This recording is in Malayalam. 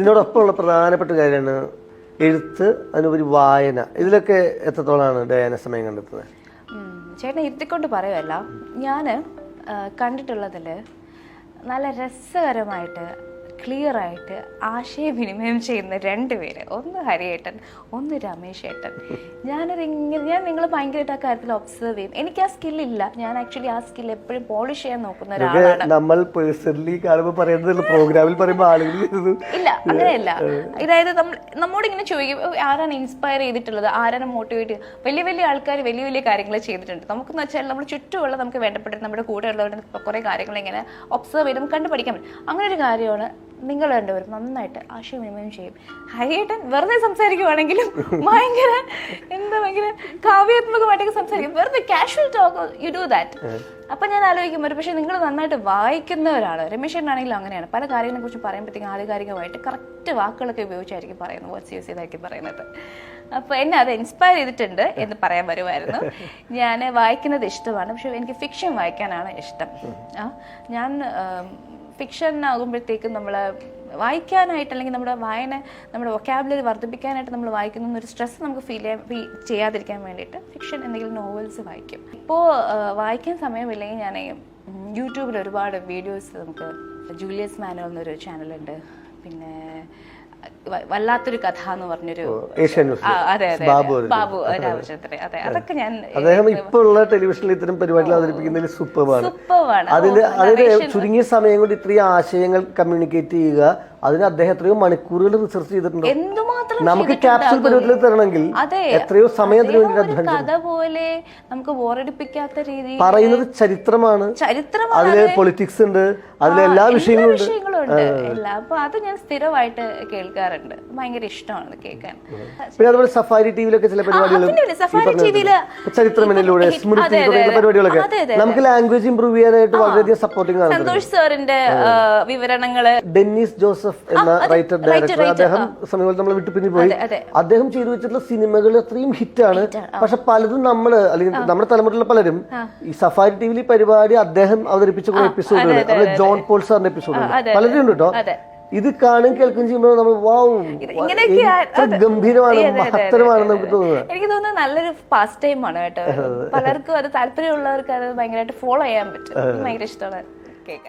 ഇതിനോടൊപ്പമുള്ള പ്രധാനപ്പെട്ട കാര്യമാണ് എഴുത്ത് അതിനുപരി വായന. ഇതിലൊക്കെ എത്രത്തോളമാണ് ഡയാന സമയം കണ്ടെത്തുന്നത്? ചേട്ടൻ ഇരുത്തിക്കൊണ്ട് പറയുമല്ല ഞാൻ കണ്ടിട്ടുള്ളതിൽ നല്ല രസകരമായിട്ട് ക്ലിയർ ആയിട്ട് ആശയവിനിമയം ചെയ്യുന്ന രണ്ട് പേര്. ഒന്ന് ഹരിയേട്ടൻ ഒന്ന് രമേശ് ഏട്ടൻ ഞാനൊരു ഇങ്ങനെ ഞാൻ നിങ്ങൾ ഭയങ്കരമായിട്ട് ആ കാര്യത്തിൽ ഒബ്സർവ് ചെയ്യും. എനിക്ക് ആ സ്കില്ലില്ല ഞാൻ ആക്ച്വലി ആ സ്കിൽ എപ്പോഴും പോളിഷ് ചെയ്യാൻ നോക്കുന്ന ഒരാളാണ്. നമ്മൾ പേഴ്സണലി കാണുമ്പോൾ പറയുന്നത് പ്രോഗ്രാമിൽ പറയുമ്പോൾ ആളുകൾ ഇല്ല അങ്ങനെയല്ല. അതായത് നമ്മൾ നമ്മോട് ഇങ്ങനെ ചോദിക്കും "ഓ, ആരാണ് ഇൻസ്പയർ ചെയ്തിട്ടുള്ളത്? ആരാണ് മോട്ടിവേറ്റ് വലിയ വലിയ ആൾക്കാർ വലിയ വലിയ കാര്യങ്ങൾ ചെയ്തിട്ടുണ്ട്. നമുക്കെന്ന് വെച്ചാൽ നമ്മുടെ ചുറ്റുമുള്ള നമുക്ക് വേണ്ടപ്പെട്ട നമ്മുടെ കൂടെയുള്ളവരുടെ കുറേ കാര്യങ്ങൾ ഇങ്ങനെ ഒബ്സർവ് ചെയ്ത് നമുക്ക് കണ്ടുപഠിക്കാൻ പറ്റും. അങ്ങനെ ഒരു കാര്യമാണ് നിങ്ങൾ രണ്ടുപേരും നന്നായിട്ട് ആശയവിനിമയം ചെയ്യും. ഹരിയേട്ടൻ വെറുതെ സംസാരിക്കുവാണെങ്കിലും ഭയങ്കര എന്താ ഭയങ്കര കാവ്യാത്മകമായിട്ടൊക്കെ സംസാരിക്കും. വെറുതെ casual talk you do that അപ്പൊ ഞാൻ ആലോചിക്കും ഒരു പക്ഷേ നിങ്ങൾ നന്നായിട്ട് വായിക്കുന്നവരാണ്. രമേശനാണെങ്കിലും അങ്ങനെയാണ്. പല കാര്യങ്ങളെ കുറിച്ച് പറയുമ്പോഴത്തേക്കും ആധികാരികമായിട്ട് കറക്റ്റ് വാക്കുകളൊക്കെ ഉപയോഗിച്ചായിരിക്കും പറയുന്നത്. വേർഡ്സ് യൂസ് ചെയ്തായിരിക്കും പറയുന്നത്. അപ്പോൾ എന്നെ അത് ഇൻസ്പയർ ചെയ്തിട്ടുണ്ട് എന്ന് പറയാൻ വരുമായിരുന്നു. ഞാൻ വായിക്കുന്നത് ഇഷ്ടമാണ്. പക്ഷേ എനിക്ക് ഫിക്ഷൻ വായിക്കാനാണ് ഇഷ്ടം. ആ ഞാൻ ഫിക്ഷൻ ആകുമ്പോഴത്തേക്കും നമ്മൾ വായിക്കാനായിട്ട് അല്ലെങ്കിൽ നമ്മുടെ വായന നമ്മുടെ വൊക്കാബുലറി വർദ്ധിപ്പിക്കാനായിട്ട് നമ്മൾ വായിക്കുന്ന ഒരു സ്ട്രെസ് നമുക്ക് ഫീൽ ചെയ്യാതിരിക്കാൻ വേണ്ടിയിട്ട് ഫിക്ഷൻ എന്തെങ്കിലും നോവൽസ് വായിക്കും. ഇപ്പോൾ വായിക്കാൻ സമയമില്ലെങ്കിൽ ഞാൻ യൂട്യൂബിൽ ഒരുപാട് വീഡിയോസ് നമുക്ക് ജൂലിയസ് മാനോ എന്നൊരു ചാനലുണ്ട് പിന്നെ വല്ലാത്തൊരു കഥ എന്ന് പറഞ്ഞൊരു അതെ അതെ ബാബു രാമചന്ദ്രൻ. അതെ അതൊക്കെ ഞാൻ അദ്ദേഹം ഇപ്പൊ ഉള്ള ടെലിവിഷനിൽ ഇത്തരം പരിപാടികൾ അവതരിപ്പിക്കുന്നതിൽ സൂപ്പർബാണ് സൂപ്പറാണ് അതിന് അതിന് ചുരുങ്ങിയ സമയം കൊണ്ട് ഇത്രയും ആശയങ്ങൾ കമ്മ്യൂണിക്കേറ്റ് ചെയ്യുക അതിന് അദ്ദേഹം എത്രയോ മണിക്കൂറുകൾ റിസർച്ച് ചെയ്തിട്ടുണ്ട്. നമുക്ക് ക്യാപ്സൂൾ പരുവത്തിൽ തരണമെങ്കിൽ എത്രയോ സമയം അതിനു വേണ്ടി കഥ പോലെ നമുക്ക് ബോറടിപ്പിക്കാത്ത രീതിയിൽ പറയുന്നത് ചരിത്രമാണ്. അതിൽ പൊളിറ്റിക്സ് ഉണ്ട്. അതിലെ എല്ലാ വിഷയങ്ങളും ഉണ്ട്. എല്ലാം അപ്പൊ അത് ഞാൻ സ്ഥിരമായിട്ട് കേൾക്കാറുണ്ട്. ഭയങ്കര ഇഷ്ടമാണ് കേൾക്കാൻ. പിന്നെ അതുപോലെ സഫാരി ടിവിയിലൊക്കെ ചില പരിപാടികൾ സഫാരി ടിവിയിൽ ചരിത്രമിനിലൂടെ സ്മൃതി. പരിപാടികളൊക്കെ നമുക്ക് ലാംഗ്വേജ് ഇമ്പ്രൂവ് ചെയ്യാനായിട്ട് വളരെയധികം സപ്പോർട്ടിംഗ് ആണ് സന്തോഷ് സാറിന്റെ വിവരണങ്ങൾ. ഡെന്നിസ് ജോസഫ് എന്ന റൈറ്റർ ഡയറക്ടർ അദ്ദേഹം സമീപം നമ്മൾ വിട്ടു പിന്നെ പോയി. അദ്ദേഹം ചെയ്തു വെച്ചിട്ടുള്ള സിനിമകൾ അത്രയും ഹിറ്റാണ്. പക്ഷെ പലതും നമ്മൾ അല്ലെങ്കിൽ നമ്മുടെ തലമുറയിലുള്ള പലരും ഈ സഫാരി ടിവിയിൽ പരിപാടി അദ്ദേഹം അവതരിപ്പിച്ച കുറെ എപ്പിസോഡുകൾ അവിടെ ജോൺ പോൾ സാറിന്റെ എപ്പിസോഡുകൾ പലരും ഉണ്ട് കേട്ടോ ഇത് കാണും കേൾക്കും ചെയ്യുമ്പോൾ നമ്മൾ വാവ്. ഗംഭീരമാണ് മഹത്തരമാണെന്ന് നമുക്ക് തോന്നുന്നത്. എനിക്ക് തോന്നുന്നത് നല്ലൊരു പാസ്റ്റ് ടൈം ആണ് കേട്ടോ. പലർക്കും അത് താല്പര്യമുള്ളവർക്ക് അത് ഭയങ്കരമായിട്ട് ഫോളോ ചെയ്യാൻ പറ്റും. ഭയങ്കര ഇഷ്ടമാണ് കേൾക്കാൻ.